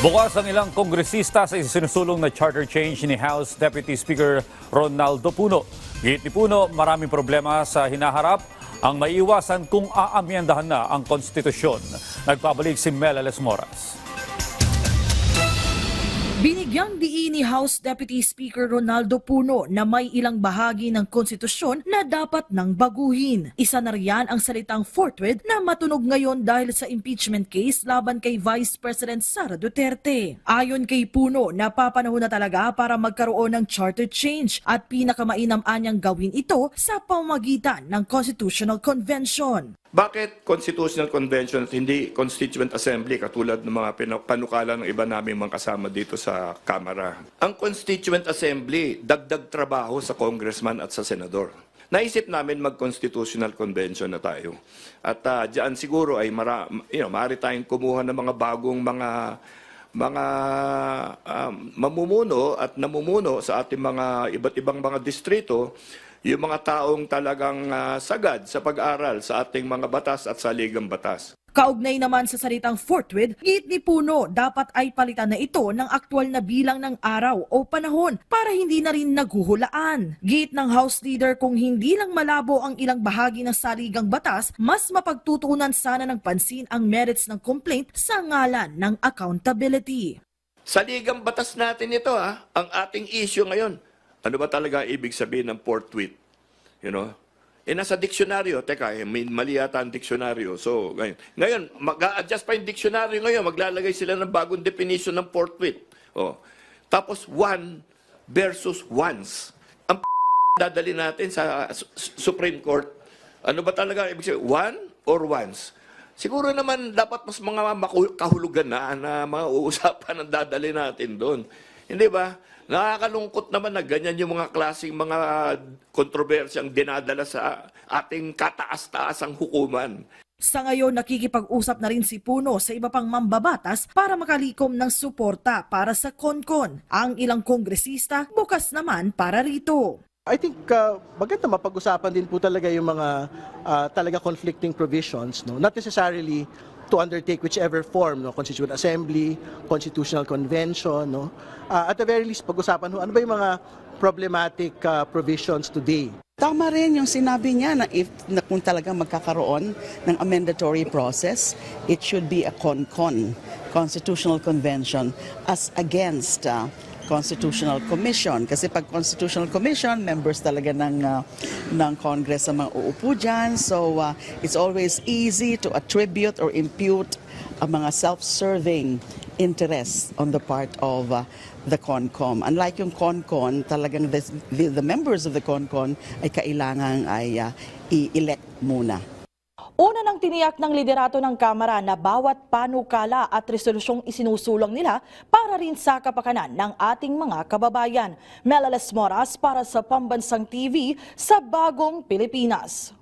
Bukas ang ilang kongresista sa isinusulong na charter change ni House Deputy Speaker Ronaldo Puno. Git ni Puno, maraming problema sa hinaharap ang maiwasan kung aamyendahan na ang konstitusyon. Nagpabalik si Mel Ales Moras. Binigyang diin ni House Deputy Speaker Ronaldo Puno na may ilang bahagi ng konstitusyon na dapat nang baguhin. Isa na riyan ang salitang forthwith na matunog ngayon dahil sa impeachment case laban kay Vice President Sara Duterte. Ayon kay Puno, napapanahon na talaga para magkaroon ng charter change at pinakamainam anyang gawin ito sa pamagitan ng Constitutional Convention. Bakit Constitutional Convention at hindi Constituent Assembly katulad ng mga panukala ng iba naming mga kasama dito sa Kamara? Ang Constituent Assembly, dagdag trabaho sa congressman at sa senador. Naisip namin mag-constitutional convention na tayo. At uh, diyan siguro ay mara, you know, maaari tayong kumuha ng mga bagong mga mga um, mamumuno at namumuno sa ating mga iba't ibang mga distrito yung mga taong talagang ah, sagad sa pag-aral sa ating mga batas at saligang batas. Kaugnay naman sa salitang forthwith, git ni Puno dapat ay palitan na ito ng aktwal na bilang ng araw o panahon para hindi na rin naguhulaan. Git ng House Leader kung hindi lang malabo ang ilang bahagi ng saligang batas, mas mapagtutuunan sana ng pansin ang merits ng complaint sa ngalan ng accountability. Saligang batas natin ito ha, ang ating issue ngayon. Ano ba talaga ibig sabihin ng forthwith? You know? Eh, nasa diksyonaryo. Teka, eh, mali yata ang diksyonaryo. So, ngayon, ngayon mag-a-adjust pa yung diksyonaryo ngayon. Maglalagay sila ng bagong definition ng forthwith. Oh. Tapos, one versus once. Ang dadali natin sa Su- Su- Supreme Court, ano ba talaga ibig sabihin? One or once? Siguro naman dapat mas mga kahulugan na na mga uusapan ang dadali natin doon. Hindi ba? Nakakalungkot naman na ganyan yung mga klaseng mga kontrobersyang dinadala sa ating kataas-taasang hukuman. Sa ngayon, nakikipag-usap na rin si Puno sa iba pang mambabatas para makalikom ng suporta para sa CONCON. Ang ilang kongresista bukas naman para rito. I think uh, maganda mapag-usapan din po talaga yung mga uh, talaga conflicting provisions, no? Not necessarily to undertake whichever form, no? Constituent Assembly, Constitutional Convention, no? Uh, at the very least, pag-usapan ho, ano ba yung mga problematic uh, provisions today? Tama rin yung sinabi niya na if na kung talaga magkakaroon ng amendatory process, it should be a CONCON, Constitutional Convention, as against uh, Constitutional Commission. Kasi pag Constitutional Commission, members talaga ng, uh, ng Congress ang mga uupo dyan. So uh, it's always easy to attribute or impute ang mga self-serving interests on the part of uh, the CONCOM. Unlike yung CONCON, talagang the, the, the members of the CONCON ay kailangan ay uh, i-elect muna. Una nang tiniyak ng liderato ng Kamara na bawat panukala at resolusyong isinusulong nila para rin sa kapakanan ng ating mga kababayan. Melales Moras para sa Pambansang TV sa Bagong Pilipinas.